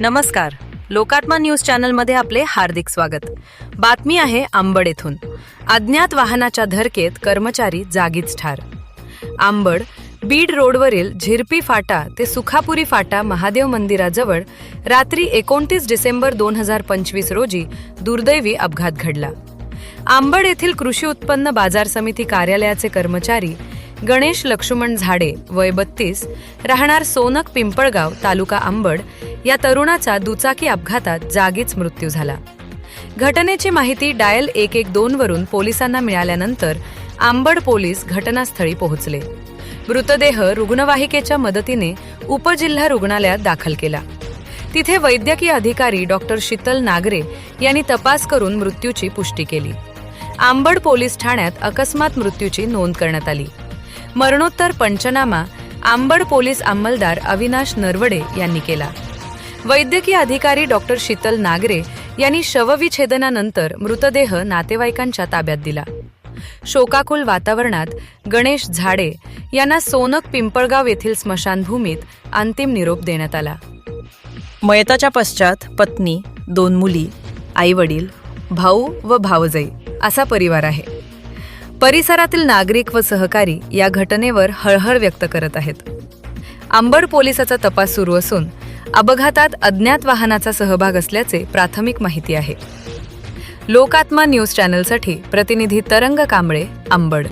नमस्कार. लोकात्मा न्यूज चॅनलमध्ये आपले हार्दिक स्वागत. बातमी आहे आंबड येथून. अज्ञात वाहनाच्या धरकेत कर्मचारी जागीच ठार. आंबड बीड रोडवरील झिरपी फाटा ते सुखापुरी फाटा महादेव मंदिराजवळ रात्री एकोणतीस डिसेंबर दोन हजार पंचवीस रोजी दुर्दैवी अपघात घडला. आंबड येथील कृषी उत्पन्न बाजार समिती कार्यालयाचे कर्मचारी गणेश लक्ष्मण झाडे वय बत्तीस राहणार सोनक पिंपळगाव तालुका आंबड या तरुणाचा दुचाकी अपघातात जागीच मृत्यू झाला. घटनेची माहिती डायल एक एक दोन वरून पोलिसांना मिळाल्यानंतर आंबड पोलीस घटनास्थळी पोहोचले. मृतदेह रुग्णवाहिकेच्या मदतीने उपजिल्हा रुग्णालयात दाखल केला. तिथे वैद्यकीय अधिकारी डॉक्टर शीतल नागरे यांनी तपास करून मृत्यूची पुष्टी केली. आंबड पोलीस ठाण्यात अकस्मात मृत्यूची नोंद करण्यात आली. मरणोत्तर पंचनामा आंबड पोलीस अंमलदार अविनाश नरवडे यांनी केला. वैद्यकीय अधिकारी डॉक्टर शीतल नागरे यांनी शवविच्छेदनानंतर मृतदेह नातेवाईकांच्या ताब्यात दिला. शोकाकुल वातावरणात गणेश झाडे यांना सोनक पिंपळगाव येथील स्मशानभूमीत अंतिम निरोप देण्यात आला. मयताच्या पश्चात पत्नी दोन मुली आई वडील भाऊ व भावजई असा परिवार आहे. परिसरातील नागरिक व सहकारी या घटनेवर हळहळ व्यक्त करत आहेत. अंबड पोलिसाचा तपास सुरू असून अपघातात अज्ञात वाहनाचा सहभाग असल्याचे प्राथमिक माहिती आहे. लोकात्मा न्यूज चॅनलसाठी प्रतिनिधी तरंग कांबळे अंबड.